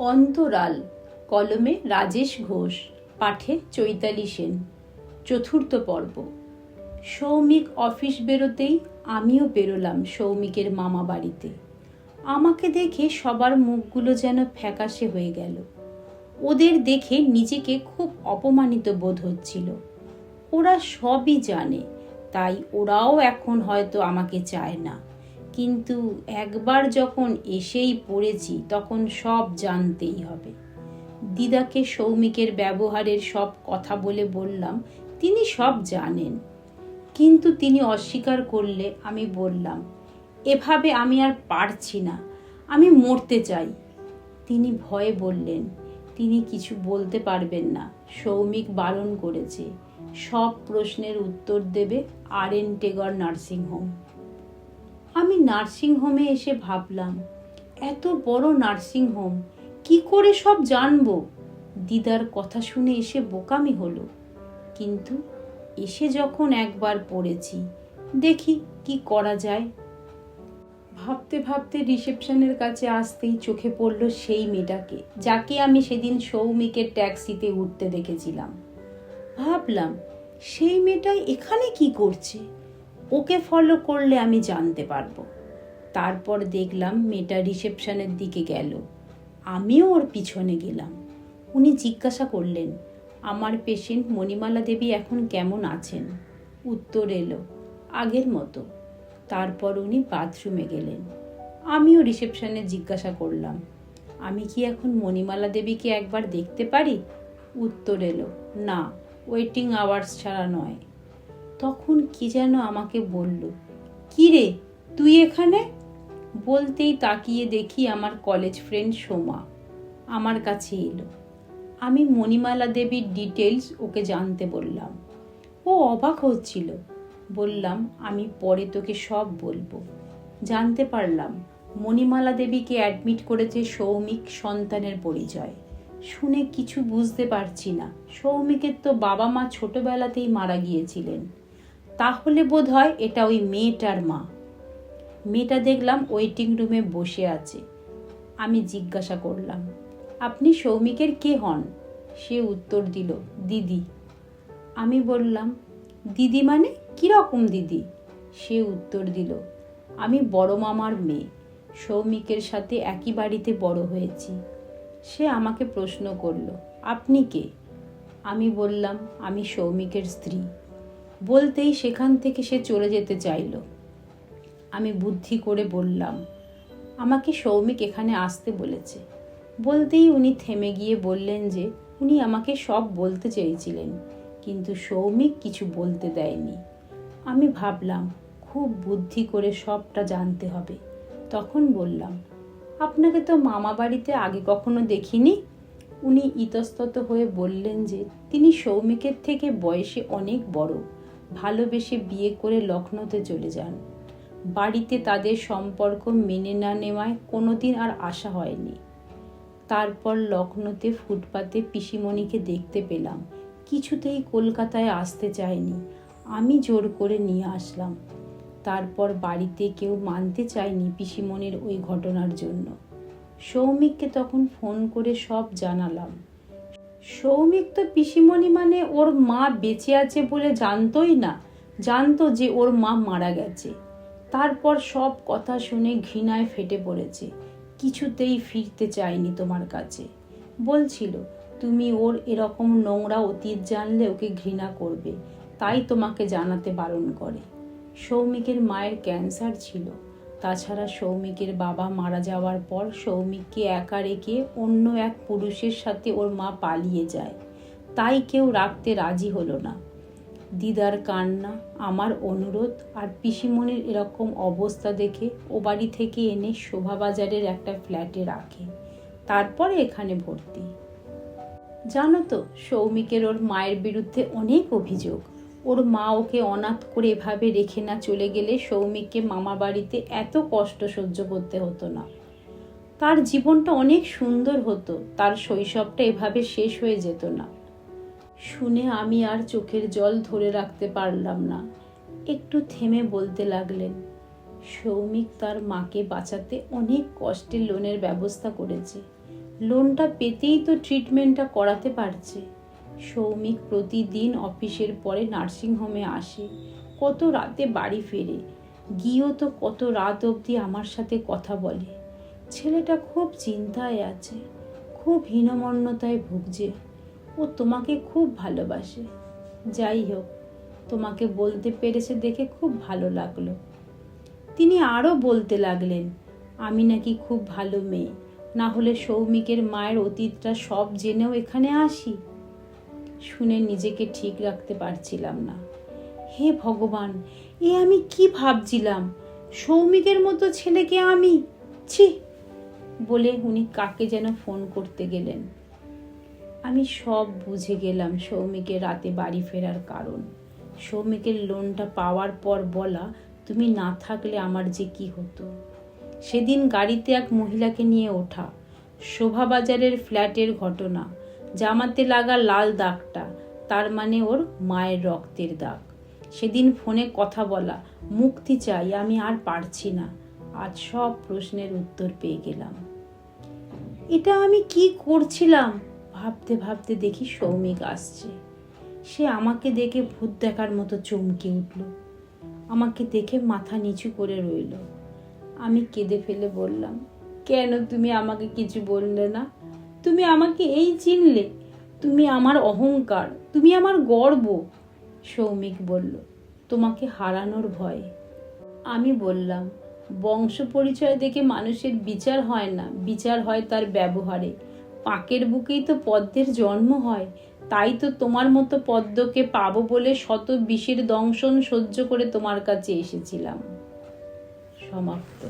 অন্তরাল, কলমে রাজেশ ঘোষ, পাঠে চৈতালি সেন। চতুর্থ পর্ব। সৌমিক অফিস বেরোতেই আমিও বেরোলাম সৌমিকের মামা বাড়িতে। আমাকে দেখে সবার মুখগুলো যেন ফ্যাকাশে হয়ে গেল। ওদের দেখে নিজেকে খুব অপমানিত বোধ হচ্ছিল। ওরা সবই জানে, তাই ওরাও এখন হয়তো আমাকে চায় না। কিন্তু একবার যখন এসেই পড়েছি, তখন সব জানতেই হবে। দিদাকে সৌমিকের ব্যবহারের সব কথা বলে বললাম, তিনি সব জানেন। কিন্তু তিনি অস্বীকার করলে আমি বললাম, এভাবে আমি আর পারছি না, আমি মরতে চাই। তিনি ভয়ে বললেন, তিনি কিছু বলতে পারবেন না, সৌমিক বারণ করেছে। সব প্রশ্নের উত্তর দেবে আর এন টেগর নার্সিংহোম। আমি নার্সিংহোমে এসে ভাবলাম, এত বড় নার্সিংহোম কি করে সব জানব? দিদার কথা শুনে এসে বোকামি হলো। কিন্তু এসে যখন একবার পড়েছি, দেখি কি করা যায়। ভাবতে ভাবতে রিসেপশনের কাছে আসতেই চোখে পড়ল সেই মেয়েটাকে, যাকে আমি সেদিন সৌমিকের ট্যাক্সিতে উঠতে দেখেছিলাম। ভাবলাম, সেই মেয়েটাই এখানে কি করছে? ওকে ফলো করলে আমি জানতে পারব। তারপর দেখলাম মেয়েটা রিসেপশনের দিকে গেল। আমিও ওর পিছনে গেলাম। উনি জিজ্ঞাসা করলেন, আমার পেশেন্ট মণিমালা দেবী এখন কেমন আছেন? উত্তর এলো, আগের মতো। তারপর উনি বাথরুমে গেলেন। আমিও রিসেপশনে জিজ্ঞাসা করলাম, আমি কি এখন মণিমালা দেবীকে একবার দেখতে পারি? উত্তর এলো, না ওয়েটিং আওয়ার্স ছাড়া নয়। তখন কি যেন আমাকে বলল, কি রে, তুই এখানে? বলতেই তাকিয়ে দেখি আমার কলেজ ফ্রেন্ড সোমা আমার কাছে এলো। আমি মণিমালা দেবীর ডিটেলস ওকে জানতে বললাম। ও অবাক হচ্ছিল। বললাম, আমি পরে তোকে সব বলব। জানতে পারলাম, মণিমালা দেবীকে অ্যাডমিট করেছে সৌমিক সন্তানের পরিচয়। শুনে কিছু বুঝতে পারছি না। সৌমিকের তো বাবা মা ছোটবেলাতেই মারা গিয়েছিলেন। তাহলে বোধ হয় এটা ওই মেয়েটার মা। মেয়েটা দেখলাম ওয়েটিং রুমে বসে আছে। আমি জিজ্ঞাসা করলাম, আপনি সৌমিকের কে হন? সে উত্তর দিল, দিদি। আমি বললাম, দিদি মানে কীরকম দিদি? সে উত্তর দিল, আমি বড় মামার মেয়ে। সৌমিকের সাথে একই বাড়িতে বড় হয়েছি। সে আমাকে প্রশ্ন করল, আপনি কে? আমি বললাম, আমি সৌমিকের স্ত্রী। বলতেই সেখান থেকে সে চলে যেতে চাইল। আমি বুদ্ধি করে বললাম, আমাকে সৌমিক এখানে আসতে বলেছে। বলতেই উনি থেমে গিয়ে বললেন যে, উনি আমাকে সব বলতে চেয়েছিলেন, কিন্তু সৌমিক কিছু বলতে দেয়নি। আমি ভাবলাম, খুব বুদ্ধি করে সবটা জানতে হবে। তখন বললাম, আপনাকে তো মামা বাড়িতে আগে কখনো দেখিনি? উনি ইতস্তত হয়ে বললেন যে, তিনি সৌমিকের থেকে বয়সে অনেক বড়। ভালোবেসে বিয়ে করে লখনৌতে চলে যান। বাড়িতে তাদের সম্পর্ক মেনে না নেওয়ায় কোনোদিন আর আসা হয়নি। তারপর লখনৌতে ফুটপাতে পিসিমণিকে দেখতে পেলাম। কিছুতেই কলকাতায় আসতে চায়নি। আমি জোর করে নিয়ে আসলাম। তারপর বাড়িতে কেউ মানতে চায়নি পিসিমণির ওই ঘটনার জন্য। সৌমিককে তখন ফোন করে সব জানালাম। সৌমিক তো পিসিমণি মানে ওর মা বেঁচে আছে বলে জানতোই না। জানতো যে ওর মা মারা গেছে। তারপর সব কথা শুনে ঘৃণায় ফেটে পড়েছে। কিছুতেই ফিরতে চায়নি তোমার কাছে। বলছিল, তুমি ওর এরকম নোংরা অতীত জানলে ওকে ঘৃণা করবে। তাই তোমাকে জানাতে বারণ করে। সৌমিকের মায়ের ক্যান্সার ছিল। তাছাড়া সৌমিকের বাবা মারা যাওয়ার পর সৌমিককে একা রেখে অন্য এক পুরুষের সাথে ওর মা পালিয়ে যায়। তাই কেউ রাখতে রাজি হলো না। দিদার কান্না, আমার অনুরোধ আর পিসিমণির এরকম অবস্থা দেখে ও বাড়ি থেকে এনে শোভাবাজারের একটা ফ্ল্যাটে রাখে। তারপরে এখানে ভর্তি। জানো তো, সৌমিকের ওর মায়ের বিরুদ্ধে অনেক অভিযোগ। ওর মা ওকে অনাথ করে এভাবে রেখে না চলে গেলে সৌমিককে মামা বাড়িতে এত কষ্ট সহ্য করতে হতো না। তার জীবনটা অনেক সুন্দর হতো, তার শৈশবটা এভাবে শেষ হয়ে যেত না। শুনে আমি আর চোখের জল ধরে রাখতে পারলাম না। একটু থেমে বলতে লাগলেন, সৌমিক তার মাকে বাঁচাতে অনেক কষ্টে লোনের ব্যবস্থা করেছে। লোনটা পেতেই তো ট্রিটমেন্টটা করাতে পারছে। সৌমিক প্রতিদিন অফিসের পরে নার্সিংহোমে আসে। কত রাতে বাড়ি ফেরে। গিয়েও তো কত রাত অবধি আমার সাথে কথা বলে। ছেলেটা খুব চিন্তায় আছে, খুব হীনমন্যতায় ভুগছে। ও তোমাকে খুব ভালোবাসে। যাই হোক, তোমাকে বলতে পেরেছে দেখে খুব ভালো লাগল। তিনি আরও বলতে লাগলেন, আমি নাকি খুব ভালো মেয়ে। না হলে সৌমিকের মায়ের অতীতটা সব জেনেও এখানে আসি? শুনে নিজেকে ঠিক রাখতে পারছিলাম না। হে ভগবান, এ আমি কি ভাবছিলাম? সৌমিকের মতো ছেলেকে আমি? ছি! বলে উনি কাকে যেন ফোন করতে গেলেন। আমি সব বুঝে গেলাম সৌমিকের রাতে বাড়ি ফেরার কারণ। সৌমিকের লোনটা পাওয়ার পর বলা, তুমি না থাকলে আমার যে কি হতো? সেদিন গাড়িতে এক মহিলাকে নিয়ে ওঠা, শোভাবাজারের ফ্ল্যাটের ঘটনা। জামাতে লাগা লাল দাগটা, তার মানে ওর মায়ের রক্তের দাগ। সেদিন ফোনে কথা বলা, মুক্তি চাই, আমি আর পারছি না। আজ সব প্রশ্নের উত্তর পেয়ে গেলাম। এটা আমি কি করছিলাম? ভাবতে ভাবতে দেখি সৌমিক আসছে। সে আমাকে দেখে ভূত দেখার মতো চমকে উঠল। আমাকে দেখে মাথা নিচু করে রইল। আমি কেঁদে ফেলে বললাম, কেন তুমি আমাকে কিছু বললে না? তুমি আমাকে এই চিনলে। তুমি আমার অহংকার, তুমি আমার গর্ব, সৌমিক বলল। তোমাকে হারানোর ভয়। আমি বললাম, বংশ পরিচয় দেখে মানুষের বিচার হয় না। বিচার হয় তার ব্যবহারে। পাকের বুকেই তো পদ্মের জন্ম হয়। তাই তো তোমার মতো পদ্মকে পাবো বলে শত বিষের দংশন সহ্য করে তোমার কাছে এসেছিলাম। সমাপ্ত।